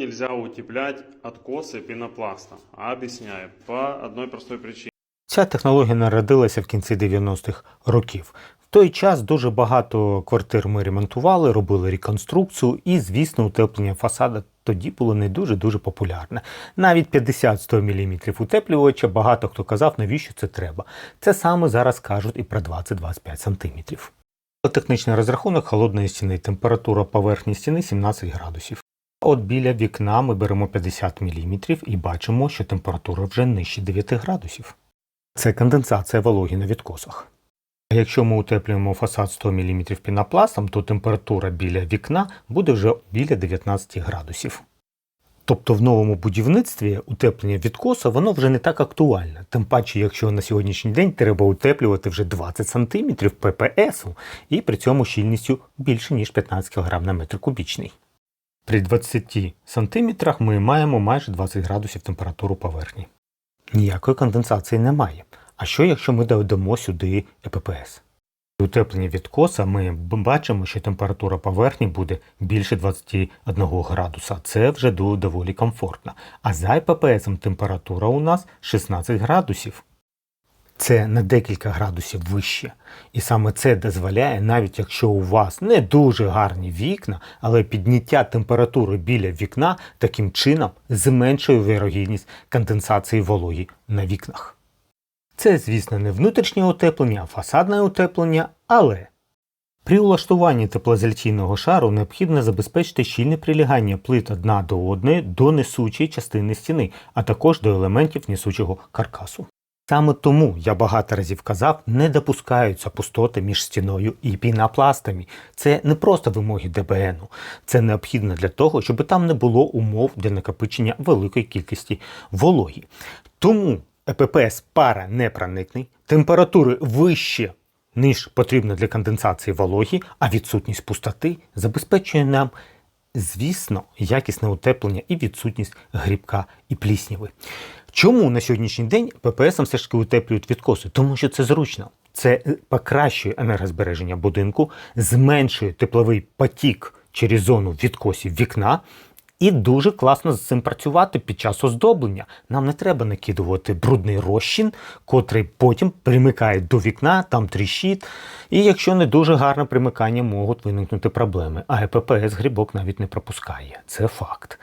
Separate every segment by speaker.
Speaker 1: нельзя утеплять откосы пенопласта? А объясняю. По одной простой причине.
Speaker 2: Ця технологія народилася в кінці 90-х років. В той час дуже багато квартир ми ремонтували, робили реконструкцію, і, звісно, утеплення фасада тоді було не дуже дуже популярне. Навіть 50-100 мм утеплювача багато хто казав, навіщо це треба. Це саме зараз кажуть і про 20-25 см. Технічний розрахунок холодної стіни, температура поверхні стіни 17 градусів. От біля вікна ми беремо 50 мм і бачимо, що температура вже нижче 9 градусів. Це конденсація вологи на відкосах. А якщо ми утеплюємо фасад 100 мм пінопластом, то температура біля вікна буде вже біля 19 градусів. Тобто в новому будівництві утеплення відкоса воно вже не так актуальне. Тим паче, якщо на сьогоднішній день треба утеплювати вже 20 см ППС і при цьому щільністю більше ніж 15 кг на метр кубічний. При 20 см ми маємо майже 20 градусів температуру поверхні. Ніякої конденсації немає. А що якщо ми додамо сюди ЕППС? При утепленні відкоса ми бачимо, що температура поверхні буде більше 21 градуса. Це вже доволі комфортно. А за ЕППС температура у нас 16 градусів. Це на декілька градусів вище. І саме це дозволяє, навіть якщо у вас не дуже гарні вікна, але підняття температури біля вікна таким чином зменшує вирогідність конденсації вологі на вікнах. Це, звісно, не внутрішнє утеплення, а фасадне утеплення, але при улаштуванні теплоізоляційного шару необхідно забезпечити щільне прилягання плит одна до одної до несучої частини стіни, а також до елементів несучого каркасу. Саме тому я багато разів казав, не допускаються пустоти між стіною і пінопластами. Це не просто вимоги ДБНу, це необхідно для того, щоб там не було умов для накопичення великої кількості вологі. Тому ЕППС пара непроникний, температури вище, ніж потрібно для конденсації вологі, а відсутність пустоти забезпечує нам, звісно, якісне утеплення і відсутність грибка і плісняви. Чому на сьогоднішній день ППС все ж таки утеплюють відкоси? Тому що це зручно. Це е, покращує енергозбереження будинку, зменшує тепловий потік через зону відкосів вікна. І дуже класно з цим працювати під час оздоблення. Нам не треба накидувати брудний розчин, котрий потім примикає до вікна, там тріщить. І якщо не дуже гарне примикання, можуть виникнути проблеми. А ЕППС грибок навіть не пропускає. Це факт.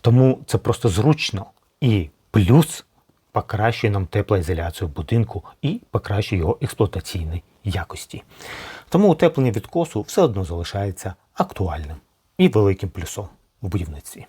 Speaker 2: Тому це просто зручно. І плюс покращує нам теплоізоляцію будинку і покращує його експлуатаційні якості. Тому утеплення відкосу все одно залишається актуальним і великим плюсом в будівництві.